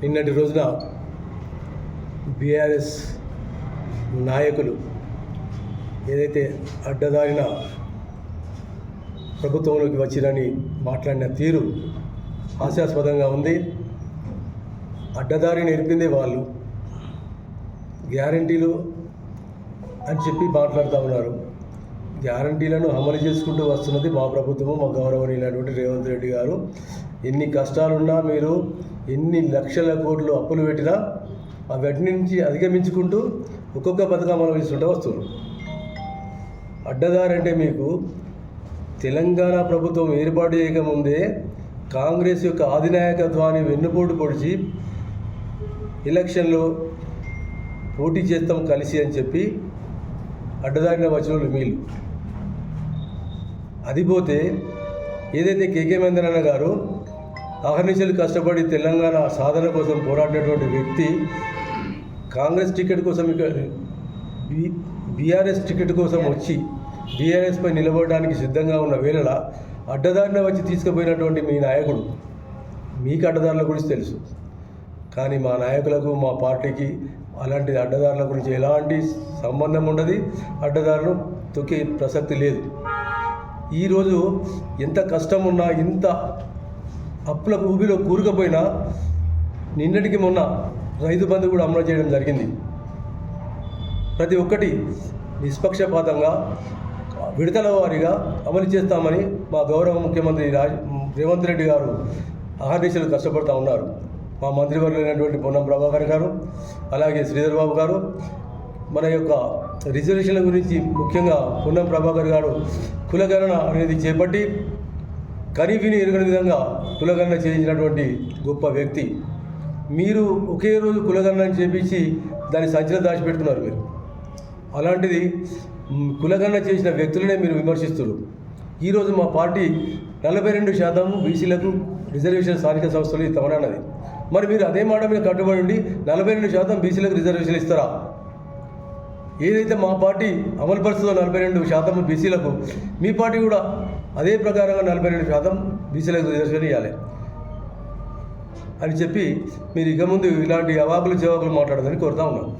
నిన్నటి రోజున బీఆర్ఎస్ నాయకులు ఏదైతే అడ్డదారిన ప్రభుత్వంలోకి వచ్చిరని మాట్లాడిన తీరు హాస్యాస్పదంగా ఉంది. అడ్డదారి నేర్పిందే వాళ్ళు. గ్యారంటీలు అని చెప్పి మాట్లాడుతూ ఉన్నారు. గ్యారంటీలను అమలు చేసుకుంటూ వస్తున్నది మా ప్రభుత్వము మా గౌరవనీయులైనటువంటి రేవంత్ రెడ్డి గారు. ఎన్ని కష్టాలున్నా మీరు ఎన్ని లక్షల కోట్లు అప్పులు పెట్టినా ఆ నుంచి అధిగమించుకుంటూ ఒక్కొక్క పథకం అమలు చేస్తుంటే వస్తున్నారు. అడ్డదారంటే మీకు తెలంగాణ ప్రభుత్వం ఏర్పాటు చేయకముందే కాంగ్రెస్ యొక్క అధినాయకత్వాన్ని వెన్నుపోటు పొడిచి ఎలక్షన్లో పోటీ చేస్తాం కలిసి అని చెప్పి అడ్డదారిన వచ్చిన వాళ్ళు. వీళ్ళు అది పోతే ఏదైతే కేకే మహేంద్రన్న గారు అహర్నిశలు కష్టపడి తెలంగాణ సాధన కోసం పోరాడినటువంటి వ్యక్తి కాంగ్రెస్ టికెట్ కోసం ఇక బీ బీఆర్ఎస్ టికెట్ కోసం వచ్చి బీఆర్ఎస్పై నిలబడడానికి సిద్ధంగా ఉన్న వేళల అడ్డదారిన వచ్చి తీసుకుపోయినటువంటి మీ నాయకుడు మీకు అడ్డదారుల గురించి తెలుసు. కానీ మా నాయకులకు మా పార్టీకి అలాంటి అడ్డదారుల గురించి ఎలాంటి సంబంధం ఉండదు. అడ్డదారులు తొక్కే ప్రసక్తి లేదు. ఈరోజు ఎంత కష్టం ఉన్నా ఇంత అప్పుల ఊబిలో కూరుకుపోయినా నిన్నటికి మొన్న రైతు బంధు కూడా అమలు చేయడం జరిగింది. ప్రతి ఒక్కటి నిష్పక్షపాతంగా విడతల వారీగా అమలు చేస్తామని మా గౌరవ ముఖ్యమంత్రి రాజ్ రేవంత్ రెడ్డి గారు అహర్నిశలు కష్టపడుతూ ఉన్నారు. మా మంత్రివర్యులైనటువంటి పొన్నం ప్రభాకర్ గారు అలాగే శ్రీధర్ బాబు గారు మన యొక్క రిజర్వేషన్ల గురించి ముఖ్యంగా పొన్నం ప్రభాకర్ గారు కులగణన అనేది చేపట్టి కనీవిని ఎరగని విధంగా కులగణన చేయించినటువంటి గొప్ప వ్యక్తి. మీరు ఒకే రోజు కులగణన చేపించి దాన్ని సంచలన దాచిపెడుతున్నారు మీరు. అలాంటిది మ్, కులగణన చేసిన వ్యక్తులనే మీరు విమర్శిస్తున్నారు ఈరోజు మా పార్టీ నలభై రెండు శాతం బీసీలకు రిజర్వేషన్ స్థానిక సంస్థలు ఇస్తామన్నది. మరి మీరు అదే మాట మీద కట్టుబడి ఉండి నలభై రెండు శాతం బీసీలకు రిజర్వేషన్ ఇస్తారా? ఏదైతే మా పార్టీ అమలుపరుస్తుందో నలభై రెండు శాతం బీసీలకు మీ పార్టీ కూడా అదే ప్రకారంగా నలభై రెండు శాతం బీసీలకు రిజర్వేషన్ ఇవ్వాలి అని చెప్పి మీరు ఇక ముందు ఇలాంటి అవాకులు జవాకులు మాట్లాడదని కోరుతా ఉన్నాను